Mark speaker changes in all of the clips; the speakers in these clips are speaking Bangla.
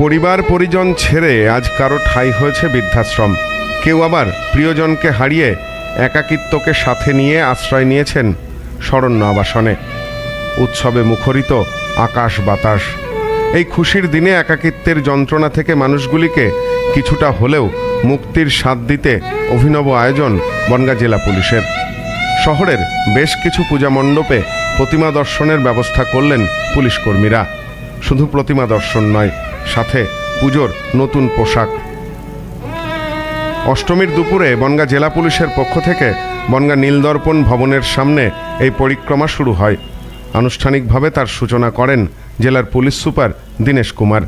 Speaker 1: পরিবার পরিজন ছেড়ে আজ কারও ঠাঁই হয়েছে বৃদ্ধাশ্রম। কেউ আবার প্রিয়জনকে হারিয়ে একাকিত্বকে সাথে নিয়ে আশ্রয় নিয়েছেন শরণ্য আবাসনে উৎসবে মুখরিত আকাশ বাতাস। এই খুশির দিনে একাকিত্বের যন্ত্রণা থেকে মানুষগুলিকে কিছুটা হলেও মুক্তির স্বাদ দিতে অভিনব আয়োজন বনগাঁ জেলা পুলিশের। শহরের বেশ কিছু পূজা মণ্ডপে প্রতিমা দর্শনের ব্যবস্থা করলেন পুলিশ কর্মীরা শুধু প্রতিমা দর্শন নয় সাথে পুজোর নতুন পোশাক। অষ্টমীর দুপুরে বনগাঁ জেলা পুলিশের পক্ষ থেকে বনগাঁ নীলদর্পণ ভবনের সামনে এই পরিক্রমা শুরু হয়। আনুষ্ঠানিকভাবে তার সূচনা করেন জেলার পুলিশ সুপার দীনেশ কুমার।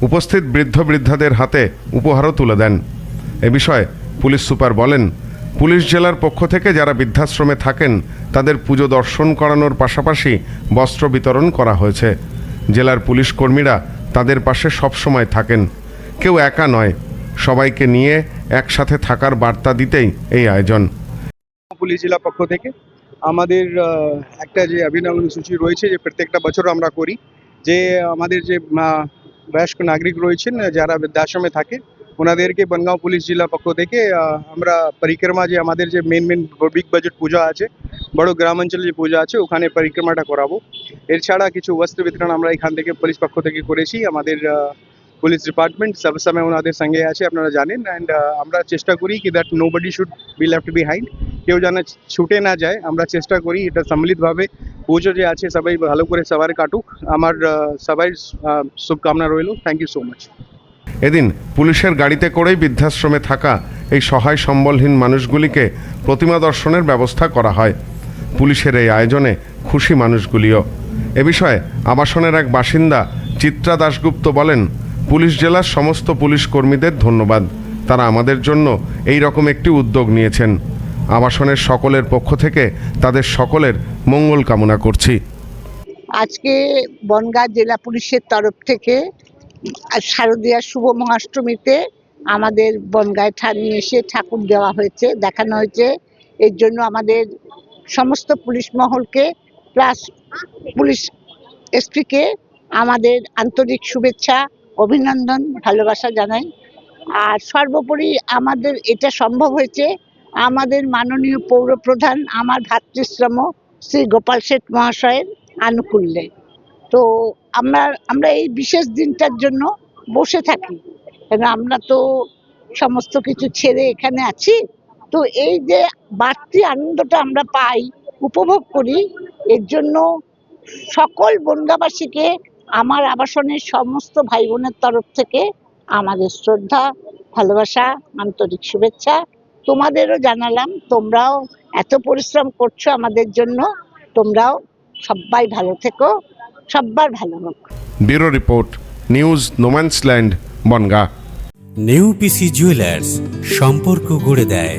Speaker 1: উপস্থিত বৃদ্ধ বৃদ্ধাদের হাতে উপহারও তুলে দেন। এ বিষয়ে পুলিশ সুপার বলেন, পুলিশ জেলার পক্ষ থেকে যারা বৃদ্ধাশ্রমে থাকেন, তাদের পুজো দর্শন করানোর পাশাপাশি বস্ত্র বিতরণ করা হয়েছে। জেলার পুলিশ কর্মীরা তাদের পাশে সবসময় থাকেন। কেউ একা নয়। সবাইকে নিয়ে একসাথে থাকার বার্তা দিতেই এই আয়োজন।
Speaker 2: পুলিশ জেলা পক্ষ থেকে আমাদের একটা যে অভিনব সূচি রয়েছে যে প্রত্যেকটা বছর আমরা করি, যে আমাদের যে বয়স্ক নাগরিক রয়েছেন, যারা বৃদ্ধাশ্রমে থাকে, ওনাদেরকে বনগাঁও পুলিশ জেলা পক্ষ থেকে আমরা পরিক্রমা যে আমাদের যে main main big budget puja আছে বড় গ্রামাঞ্চলে যে পূজা আছে, ওখানে পরিক্রমাটা করাবো। এছাড়া কিছু বস্ত্র বিতরণ আমরা এখান থেকে পুলিশ পক্ষ থেকে করেছি। আমাদের পুলিশ ডিপার্টমেন্ট সবসময় ওনাদের সঙ্গে আছে, আপনারা জানেন। অ্যান্ড আমরা চেষ্টা করি কি that nobody should be left behind কেউ যেন ছুটে না যায়, আমরা চেষ্টা করি এটা সম্মিলিতভাবে। পুজো যে আছে, সবাই ভালো করে সবার কাটুক। আমার সবাই শুভকামনা রইল। থ্যাংক ইউ সো মাচ
Speaker 1: এদিন পুলিশের গাড়িতে করেই বৃদ্ধাশ্রমে থাকা এই সহায় সম্বলহীন মানুষগুলিকে প্রতিমা দর্শনের ব্যবস্থা করা হয়। পুলিশের এই আয়োজনে খুশি মানুষগুলিও। এ বিষয়ে আবাসনের এক বাসিন্দা চিত্রা দাশগুপ্ত বলেন, পুলিশ জেলার সমস্ত পুলিশ কর্মীদের ধন্যবাদ। তারা আমাদের জন্য এই রকম একটি উদ্যোগ নিয়েছেন। আবাসনের সকলের পক্ষ থেকে তাদের সকলের মঙ্গল কামনা করছি।
Speaker 3: আজকে বনগাঁ জেলা পুলিশের তরফ থেকে শারদীয়া শুভ মহাষ্টমীতে আমাদের বনগাঁয় নিয়ে এসে ঠাকুর দেওয়া হয়েছে, দেখানো হয়েছে। এর জন্য আমাদের সমস্ত পুলিশ মহলকে প্লাস পুলিশ এসপিকে আমাদের আন্তরিক শুভেচ্ছা, অভিনন্দন, ভালোবাসা জানাই। আর সর্বোপরি আমাদের এটা সম্ভব হয়েছে, আমাদের মাননীয় পৌরপ্রধান, আমার ভাতৃশ্রম, শ্রী গোপাল শেঠ মহাশয়ের আনুকূল্যে। তো আমরা আমরা এই বিশেষ দিনটার জন্য বসে থাকি। কেন আমরা তো সমস্ত কিছু ছেড়ে এখানে আছি। তো এই যে বাড়তি আনন্দটা আমরা পাই উপভোগ করি এর জন্য সকল বনগাবাসীকে আমার আবাসনের সমস্ত ভাই বোনের তরফ থেকে আমাদের শ্রদ্ধা ভালোবাসা আন্তরিক শুভেচ্ছা। তোমাদেরও জানালাম তোমরাও এত পরিশ্রম করছ আমাদের জন্য। তোমরাও সবাই ভালো থেকো সব্বার ভালো হোক।
Speaker 1: Bureau report news no man's land Bongaon.
Speaker 4: New PC jewellers সম্পর্ক গড়ে দেয়।